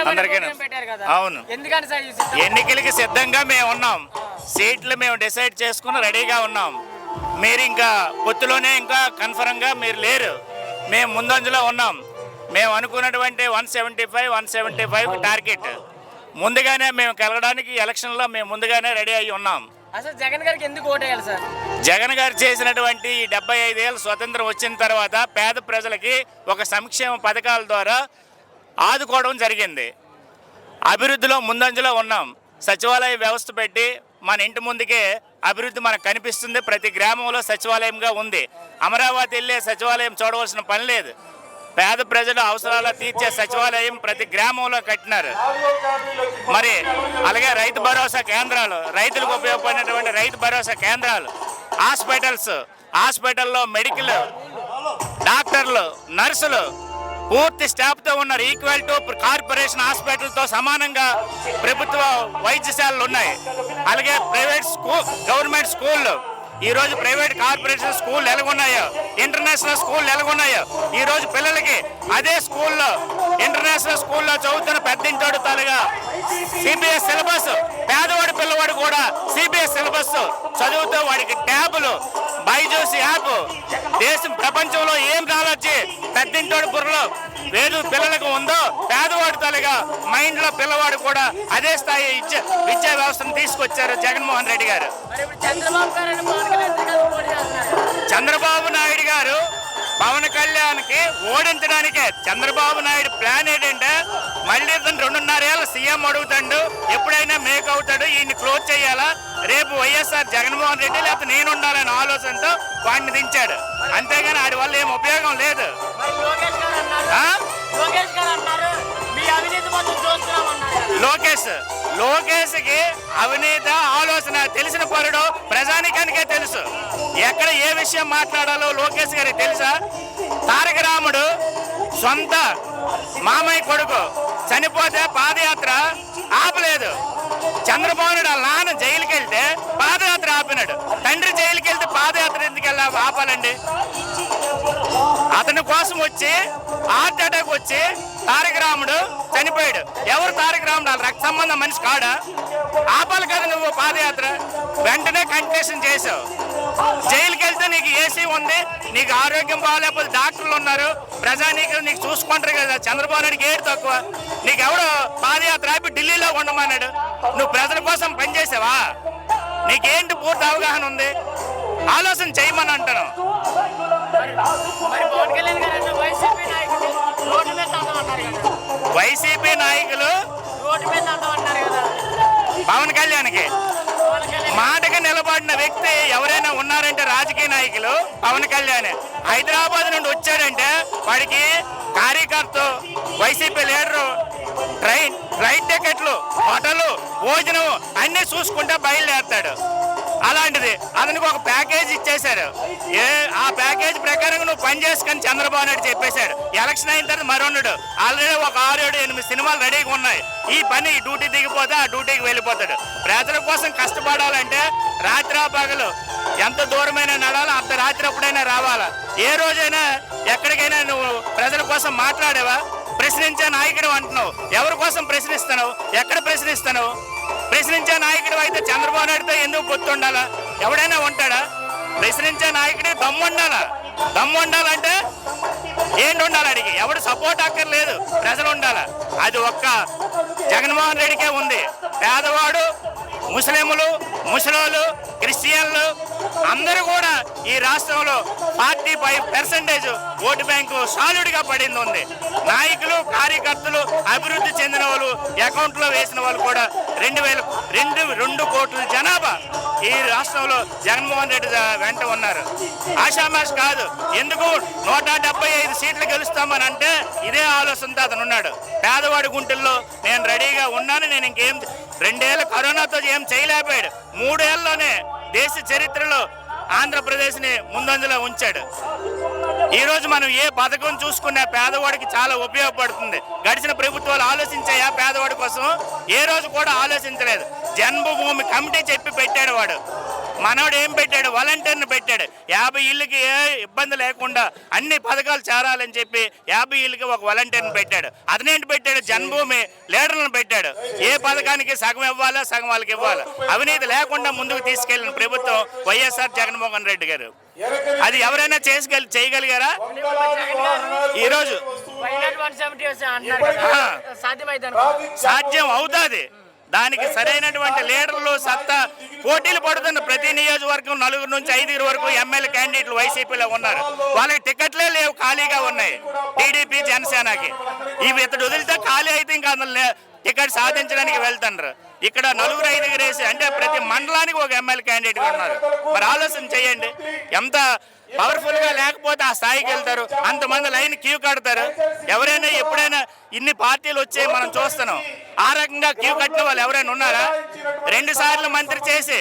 అందరికీ అవును. ఎన్నికలకి సిద్ధంగా మేము ఉన్నాం. సీట్లు మేము డిసైడ్ చేసుకుని రెడీగా ఉన్నాం. మీరు ఇంకా పొత్తులోనే ఇంకా కన్ఫర్మ్గా మీరు లేరు. మేము ముందంజలో ఉన్నాం. మేము అనుకున్నటువంటి one seventy five one seventy five target. ముందుగానే మేము కలగడానికి ఎలక్షన్లో మేము ముందుగానే రెడీ అయి ఉన్నాం. అసలు జగన్ గారికి ఎందుకు ఓటేయాలి సార్? జగన్ గారు చేసినటువంటి ఈ డెబ్బై ఐదేళ్ళ స్వతంత్రం వచ్చిన తర్వాత పేద ప్రజలకి ఒక సంక్షేమ పథకాల ద్వారా ఆదుకోవడం జరిగింది. అభివృద్ధిలో ముందంజలో ఉన్నాం. సచివాలయ వ్యవస్థ పెట్టి మన ఇంటి ముందుకే అభివృద్ధి మనకు కనిపిస్తుంది. ప్రతి గ్రామంలో సచివాలయంగా ఉంది. అమరావతి వెళ్ళే సచివాలయం చూడవలసిన పని లేదు. పేద ప్రజల అవసరాలు తీర్చే సచివాలయం ప్రతి గ్రామంలో కట్టినారు. మరి అలాగే రైతు భరోసా కేంద్రాలు రైతులకు ఉపయోగపడినటువంటి రైతు భరోసా కేంద్రాలు హాస్పిటల్స్ హాస్పిటల్లో మెడికల్ డాక్టర్లు నర్సులు పూర్తి స్టాఫ్తో ఉన్నారు ఈక్వల్ టు కార్పొరేషన్ హాస్పిటల్తో సమానంగా ప్రభుత్వ వైద్యశాలలు ఉన్నాయి. అలాగే ప్రైవేట్ స్కూల్ గవర్నమెంట్ స్కూళ్ళు. ఈ రోజు ప్రైవేట్ కార్పొరేషన్ స్కూల్ ఎలాగున్నాయో? ఇంటర్నేషనల్ స్కూల్ ఎలాగున్నాయో? ఈ రోజు పిల్లలకి అదే స్కూల్లో ఇంటర్నేషనల్ స్కూల్లో చదువుతున్న పెద్దింటోడు తాలుగా సిబిఎస్ సిలబస్ పిల్లవాడు కూడా సిబిఎస్ సిలబస్ చదువుతూ వాడికి ట్యాబులు బైజూస్ యాప్ దేశం ప్రపంచంలో ఏం నాలెడ్జ్ పెద్దింటోడి బుర్రలో వేరు పిల్లలకు ఉందో పేదవాడి తలగా మైండ్లో పిల్లవాడు కూడా అదే స్థాయి ఇచ్చ- విద్యా వ్యవస్థను తీసుకొచ్చారు జగన్మోహన్ రెడ్డి గారు. చంద్రబాబు నాయుడు గారు పవన్ కళ్యాణ్కి ఓడించడానికే. చంద్రబాబు నాయుడు ప్లాన్ ఏంటంటే మళ్ళీ ఇతను రెండున్నరేళ్ళ సీఎం అడుగుతాడు ఎప్పుడైనా మేక్ అవుతాడు ఈయన్ని క్లోజ్ చేయాలా? రేపు వైఎస్ఆర్ జగన్మోహన్ రెడ్డి లేకపోతే నేను ఉండాలనే ఆలోచనతో వాడిని దించాడు. అంతేగాని ఆడి వల్ల ఏం ఉపయోగం లేదు. లోకేష్? లోకేష్ లోకేష్కి అవినీత ఆలోచన తెలిసిన పరుడు ప్రజానికానికే తెలుసు. ఎక్కడ ఏ విషయం మాట్లాడాలో లోకేష్ గారికి తెలుసా? తారక రాముడు సొంత మామయ్య కొడుకు చనిపోతే పాదయాత్ర ఆపలేదు. చంద్రబాబు నాయుడు వాళ్ళ నాన్న జైలుకి వెళ్తే పాదయాత్ర ఆపినాడు. తండ్రి జైలుకి వెళ్తే పాదయాత్ర ఎందుకు వెళ్ళా ఆపాలండి? అతని కోసం వచ్చి హార్ట్ అటాక్ వచ్చి తారక రాముడు చనిపోయాడు. ఎవరు తారక రాముడు? వాళ్ళ రక్త సంబంధం మనిషి కాడా? ఆపాలి కదా నువ్వు పాదయాత్ర. వెంటనే కంటెషన్ చేసావు జైలుకి వెళ్తే నీకు ఏసీ ఉంది నీకు ఆరోగ్యం బాగాలేకపోతే డాక్టర్లు ఉన్నారు ప్రజానీకులు నీకు చూసుకుంటారు కదా చంద్రబాబు నాయుడికి ఏడు తక్కువ. నీకు ఎవడు పాదయాత్ర ఆపి ఢిల్లీలో ఉండమన్నాడు. నువ్వు ప్రజల కోసం పనిచేసావా నీకేంటి పూర్తి అవగాహన ఉంది? ఆలోచన చేయమని అంటాను. వైసీపీ నాయకులు పవన్ కళ్యాణ్కి. మాటగా మాటకి నిలబడిన వ్యక్తి ఎవరైనా ఉన్నారంటే రాజకీయ నాయకులు పవన్ కళ్యాణ్. హైదరాబాద్ నుండి వచ్చాడంటే వాడికి కార్యకర్త వైసీపీ లీడరు ట్రైన్ ఫ్లైట్ టికెట్లు హోటలు భోజనం అన్నీ చూసుకుంటే బయలుదేరుతాడు. అలాంటిది. అతనికి ఒక ప్యాకేజ్ ఇచ్చేశారు. ఏ ఆ ప్యాకేజ్ ప్రకారం నువ్వు పని చేసుకొని చంద్రబాబు నాయుడు చెప్పేశాడు ఎలక్షన్ అయిన తర్వాత మరొన్నడు. ఆల్రెడీ ఒక ఆరు ఏడు ఎనిమిది సినిమాలు రెడీగా ఉన్నాయి. ఈ పని డ్యూటీ దిగిపోతే ఆ డ్యూటీకి వెళ్ళిపోతాడు. ప్రజల కోసం కష్టపడాలంటే రాత్రి పగలు ఎంత దూరమైనా నడాలో అంత రాత్రి అప్పుడైనా రావాలా? ఏ రోజైనా ఎక్కడికైనా నువ్వు ప్రజల కోసం మాట్లాడేవా? ప్రశ్నించే నాయకుడు అంటున్నావు. ఎవరి కోసం ప్రశ్నిస్తున్నావు? ఎక్కడ ప్రశ్నిస్తున్నావు? ప్రశ్నించే నాయకుడు అయితే చంద్రబాబు నాయుడుతో ఎందుకు గుర్తుండాలా? ఎవడైనా ఉంటాడా? ప్రశ్నించే నాయకుడి దమ్ము ఉండాలా? దమ్ము ఉండాలంటే ఏంటి ఉండాలి అడిగి? ఎవడు సపోర్ట్ అక్కర్లేదు ప్రజలు ఉండాలా? అది ఒక్క జగన్మోహన్ రెడ్డికే ఉంది. పేదవాడు ముస్లింలు ముసలోళ్ళు క్రిస్టియన్లు అందరూ కూడా ఈ రాష్ట్రంలో forty five percentage vote bank సాలిడ్గా పడింది ఉంది. నాయకులు కార్యకర్తలు అభివృద్ధి చెందిన వాళ్ళు అకౌంట్లో వేసిన వాళ్ళు కూడా రెండు వేల రెండు రెండు కోట్ల జనాభా ఈ రాష్ట్రంలో జగన్మోహన్ రెడ్డి వెంట ఉన్నారు. ఆషామాష్ కాదు ఎందుకు నూట డెబ్బై ఐదు సీట్లు గెలుస్తామని అంటే ఇదే ఆలోచనతో అతను ఉన్నాడు. పేదవాడి గుంటల్లో నేను రెడీగా ఉన్నాను నేను ఇంకేం రెండేళ్ళ కరోనాతో ఏం చేయలేకపోయాడు. మూడేళ్ళలోనే దేశ చరిత్రలో ఆంధ్రప్రదేశ్ని ముందంజలో ఉంచాడు. ఈ రోజు మనం ఏ పథకం చూసుకున్నా పేదవాడికి చాలా ఉపయోగపడుతుంది. గడిచిన ప్రభుత్వాలు ఆలోచించాయా పేదవాడి కోసం? ఏ రోజు కూడా ఆలోచించలేదు. జన్మభూమి కమిటీ చెప్పి పెట్టాడు వాడు. మనోడు ఏం పెట్టాడు? వాలంటీర్ని పెట్టాడు. యాభై ఇళ్ళకి ఏ ఇబ్బంది లేకుండా అన్ని పథకాలు చేరాలని చెప్పి యాభై ఇళ్ళకి ఒక వాలంటీర్ని పెట్టాడు. అతనేంటి పెట్టాడు? జన్మభూమి లీడర్లను పెట్టాడు. ఏ పథకానికి సగం ఇవ్వాలా సగం వాళ్ళకి ఇవ్వాలి? అవినీతి లేకుండా ముందుకు తీసుకెళ్ళిన ప్రభుత్వం వైఎస్ఆర్ జగన్మోహన్ రెడ్డి గారు. అది ఎవరైనా చేసుకెళ్ళి చేయగలిగారా? ఈ రోజు వైనాడు వన్ సెవెంటీ అంటున్నారు కదా సాధ్యమైతే సాధ్యం అవుతుంది. దానికి సరైనటువంటి లీడర్లు సత్తా పోటీలు పడుతున్న ప్రతి నియోజకవర్గం నలుగురు నుంచి ఐదుగురు వరకు ఎమ్మెల్యే క్యాండిడేట్లు వైసీపీలో ఉన్నారు. వాళ్ళకి టికెట్లే లేవు ఖాళీగా ఉన్నాయి టీడీపీ జనసేనకి. ఇవి ఇతడు వదిలితే ఖాళీ అయితే ఇంకా అందులో టికెట్ సాధించడానికి వెళ్తున్నారు ఇక్కడ నలుగురు ఐదుగురు వేసి అంటే ప్రతి మండలానికి ఒక ఎమ్మెల్యే క్యాండిడేట్ ఉన్నారు. మరి ఆలోచన చేయండి. ఎంత పవర్ఫుల్గా లేకపోతే ఆ స్థాయికి వెళ్తారు. అంతమంది లైన్ క్యూ కడతారు. ఎవరైనా ఎప్పుడైనా ఇన్ని పార్టీలు వచ్చాయి మనం చూస్తున్నాం. ఆ రకంగా క్యూ కట్టిన వాళ్ళు ఎవరైనా ఉన్నారా? రెండు సార్లు మంత్రి చేసి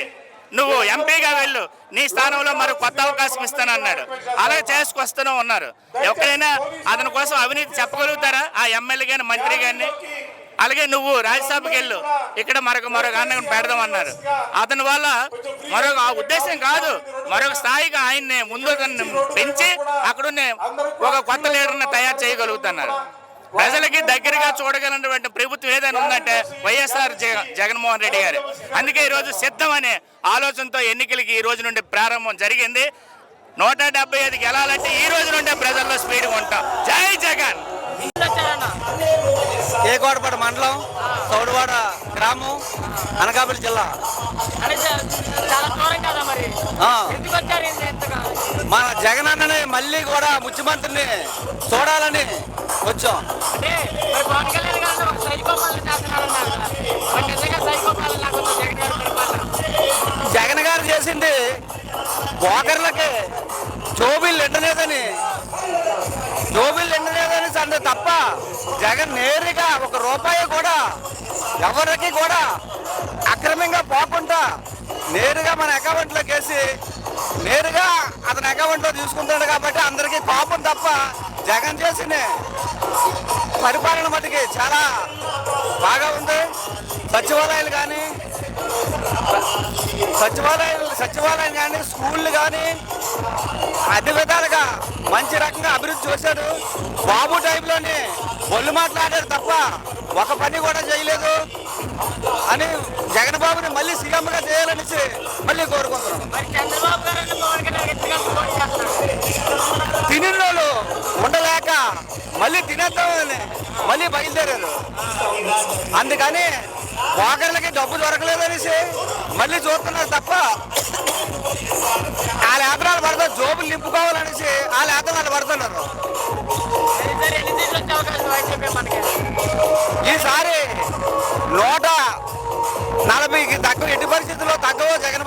నువ్వు ఎంపీగా వెళ్ళు నీ స్థానంలో మరి కొత్త అవకాశం ఇస్తానన్నాడు. అలా చేసుకొస్తూనే ఉన్నారు. ఎవరైనా అతని కోసం అవినీతి చెప్పగలుగుతారా? ఆ ఎమ్మెల్యే కానీ మంత్రి కానీ అలాగే నువ్వు రాజ్యసభకి వెళ్ళు ఇక్కడ మరొక మరొక అన్నను పెడదాం అన్నారు అతని వల్ల మరొక ఆ ఉద్దేశం కాదు. మరొక స్థాయిగా ఆయన్ని ముందు పెంచి అక్కడున్న ఒక కొత్త లీడర్ని తయారు చేయగలుగుతున్నారు. ప్రజలకి దగ్గరగా చూడగలిగినటువంటి ప్రభుత్వం ఏదైనా ఉందంటే వైఎస్ఆర్ జగ- జగన్మోహన్ రెడ్డి గారు. అందుకే ఈరోజు సిద్ధం అనే ఆలోచనతో ఎన్నికలకి ఈ రోజు నుండి ప్రారంభం జరిగింది. నూట డెబ్బై ఐదు గెలాలంటే ఈ రోజు నుండే ప్రజల్లో స్పీడ్గా ఉంటాం. జై జగన్! ఏకోటపాడు మండలం సౌడవాడ గ్రామం అనకాపల్లి జిల్లా. మన జగన్ అన్నని మళ్ళీ కూడా ముఖ్యమంత్రిని చూడాలని వచ్చాం. అంటే మరి పవన్ కళ్యాణ్ గారు ఒక సైకోపాలన చేస్తున్నారన్నారు కదా. మరి నిజంగా సైకోపాలన లేకుండా జగన్ గారు పరిపాలన? జగన్ గారు చేసింది బోకర్లకి జోబీలు ఎండలేదని జోబీలు ఎండలేదని సందే తప్ప జగన్ నేరుగా ఒక రూపాయి కూడా ఎవరికి కూడా అక్రమంగా పోకుండా నేరుగా మన అకౌంట్లోకి వేసి నేరుగా అతని అకౌంట్లో తీసుకుంటాడు కాబట్టి అందరికీ కోపం తప్ప జగన్ చేసిన పరిపాలన మటుకి చాలా బాగా ఉంది. సచివాలయాలు కానీ సచివాలయాలు సచివాలయం కానీ స్కూళ్ళు కానీ అన్ని విధాలుగా మంచి రకంగా అభివృద్ధి చేశాడు బాబు టైంలోనే ఒళ్ళు మాట్లాడారు తప్ప ఒక పని కూడా చేయలేదు. అని జగన్ బాబుని మళ్ళీ సీఎంగా చేయాలనేసి మళ్ళీ కోరుకుంటున్నాం. మరి చంద్రబాబు గారు అంటే పవన్ కళ్యాణ్ ఎత్తుగా పోటీ చేస్తున్నారు తినిన్నోళ్ళు ఉండలేక మళ్ళీ తినేద్దామని మళ్ళీ బయలుదేరారు. అందుకని వాకర్లకి డబ్బు దొరకలేదనేసి మళ్ళీ చూస్తున్నారు తప్ప. ఆ లేఖనాలు పడతా జోబులు నింపుకోవాలనేసి ఆ లేఖనాలు పడుతున్నారు. ఈసారి నూట నలభైకి దగ్గర ఎట్టి పరిస్థితుల్లో తగ్గవో జగన్